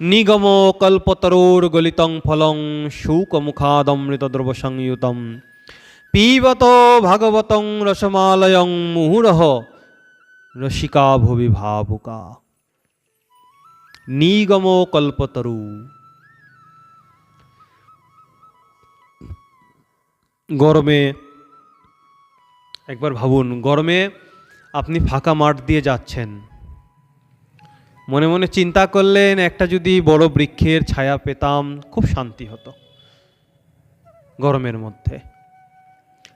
নিগম কল্পতরোর গলিতং ফলং শুক শুকমুখাদমৃতদ্রব সংযুতম পিবত ভাগবতং রসমালয়ং মুহুরহ রসিকা ভুবি ভাবুকা। নিগম কল্পতরু। গরমে, একবার ভাবুন, গরমে আপনি ফাঁকা মাঠ দিয়ে যাচ্ছেন। মনে মনে চিন্তা করলেন, একটা যদি বড় বৃক্ষের ছায়া পেতাম, খুব শান্তি হতো গরমের মধ্যে।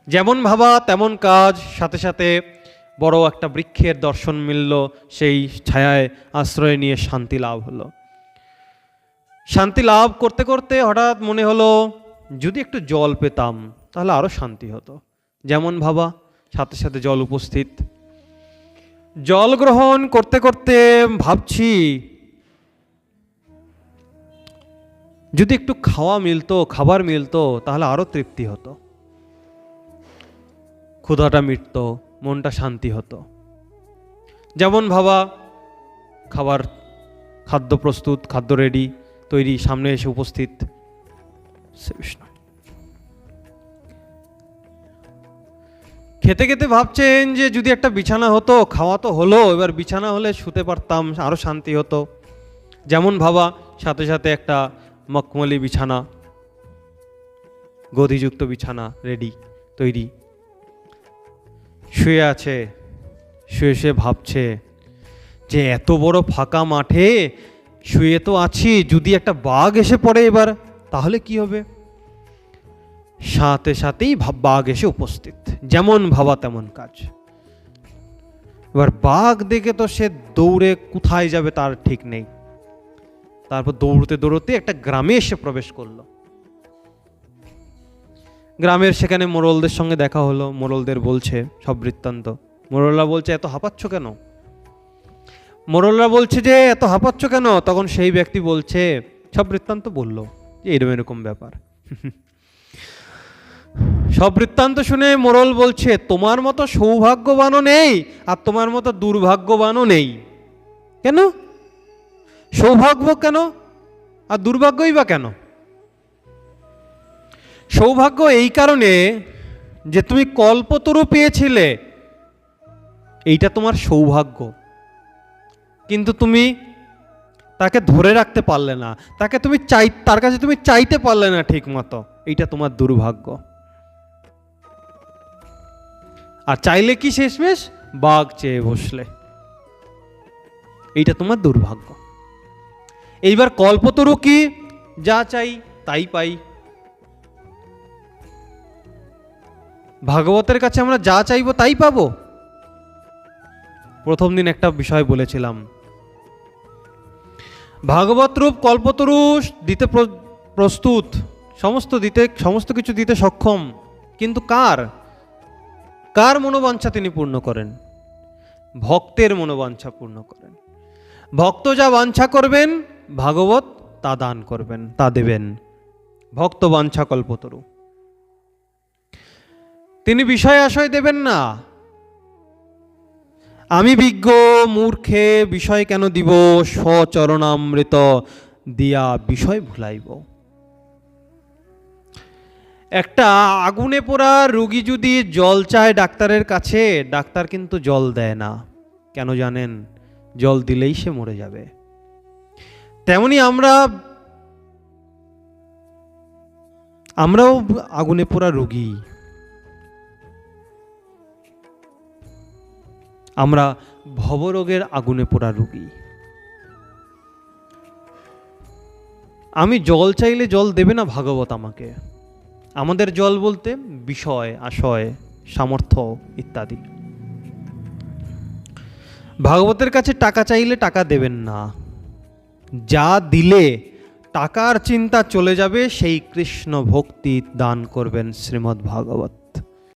যেমন ভাবা, তেমন কাজ, সাথে সাথে বড় একটা বৃক্ষের দর্শন মিলল, সেই ছায়ায় আশ্রয় নিয়ে শান্তি লাভ হলো। শান্তি লাভ করতে করতে হঠাৎ মনে হলো, যদি একটু জল পেতাম, তাহলে আরও শান্তি হতো। যেমন ভাবা, সাথে সাথে জল উপস্থিত। জল গ্রহণ করতে করতে ভাবছি, যদি একটু খাওয়া মিলতো, খাবার মিলতো, তাহলে আরও তৃপ্তি হতো। ক্ষুধাটা মিটতো, মনটা শান্তি হতো। যেমন ভাবা, খাবার, খাদ্য প্রস্তুত, খাদ্য রেডি তৈরি, সামনে এসে উপস্থিত। শ্রীকৃষ্ণ খেতে খেতে ভাবছেন যে যদি একটা বিছানা হতো, খাওয়া তো হলো, এবার বিছানা হলে শুতে পারতাম আরও শান্তি হতো। যেমন ভাবা, সাথে সাথে একটা মকমলি বিছানা, গদিযুক্ত বিছানা রেডি তৈরি। শুয়ে আছে, শুয়ে শুয়ে ভাবছে যে এত বড় ফাঁকা মাঠে শুয়ে তো আছি, যদি একটা বাঘ এসে পড়ে এবার, তাহলে কি হবে? সাথে সাথেই বাঘ এসে উপস্থিত। যেমন ভাবা তেমন কাজ। এবার বাঘ দেখে তো সে দৌড়ে কোথায় যাবে তার ঠিক নেই। তারপর দৌড়তে দৌড়তে একটা গ্রামে এসে প্রবেশ করল। গ্রামের সেখানে মোরলদের সঙ্গে দেখা হলো। মোরলদের বলছে, সব বৃত্তান্ত মোড়লরা বলছে, এত হাঁপাচ্ছ কেন? মোরলরা বলছে যে, এত হাঁপাচ্ছ কেন? তখন সেই ব্যক্তি বলছে, সব বৃত্তান্ত বলল যে এরকম এরকম ব্যাপার। সব বৃত্তান্ত শুনে মোরল বলছে, তোমার মতো সৌভাগ্যবানও নেই আর তোমার মতো দুর্ভাগ্যবানও নেই। কেন? সৌভাগ্য কেন আর দুর্ভাগ্যই বা কেন? সৌভাগ্য এই কারণে যে তুমি কল্পতরু পেয়েছিলে, এইটা তোমার সৌভাগ্য। কিন্তু তুমি তাকে ধরে রাখতে পারলে না, তাকে তুমি চাই, তার কাছে তুমি চাইতে পারলে না ঠিক মতো এইটা তোমার দুর্ভাগ্য। আর চাইলে কি শেষমেশ? বাঘ চেয়ে বসলে। এইটা তোমার দুর্ভাগ্য। এইবার কল্পতরু কি? যা চাই তাই পাই। ভাগবতের কাছে আমরা যা চাইব তাই পাবো? প্রথম দিন একটা বিষয় বলেছিলাম। ভাগবত রূপ কল্পতরু দিতে প্রস্তুত। সমস্ত দিতে, সমস্ত কিছু দিতে সক্ষম। কিন্তু কার? কার মনোবাঞ্ছা তিনি পূর্ণ করেন? ভক্তের মনোবাঞ্ছা পূর্ণ করেন। ভক্ত যা বাঞ্ছা করবেন, ভাগবত তা দান করবেন, তা দেবেন। ভক্ত বাঞ্ছা কল্পতরু। তিনি বিষয় আশয় দেবেন না। আমি বিজ্ঞ, মূর্খে বিষয় কেন দিব? স্বচরণামৃত দিয়া বিষয় ভুলাইব। একটা আগুনে পোড়া রুগী যদি জল চায় ডাক্তারের কাছে, ডাক্তার কিন্তু জল দেয় না। কেন জানেন? জল দিলেই সে মরে যাবে। তেমনি আমরা, আমরাও আগুনে পোড়া রুগী। আমরা ভবরোগের আগুনে পোড়া রুগী। আমি জল চাইলে জল দেবে না ভাগবত আমাকে। আমাদের জল বলতে বিষয়, আশয়, সামর্থ্য ইত্যাদি। ভাগবতের কাছে টাকা চাইলে টাকা দেবেন না। যা দিলে টাকার চিন্তা চলে যাবে, সেই কৃষ্ণ ভক্তি দান করবেন শ্রীমদ্ ভাগবত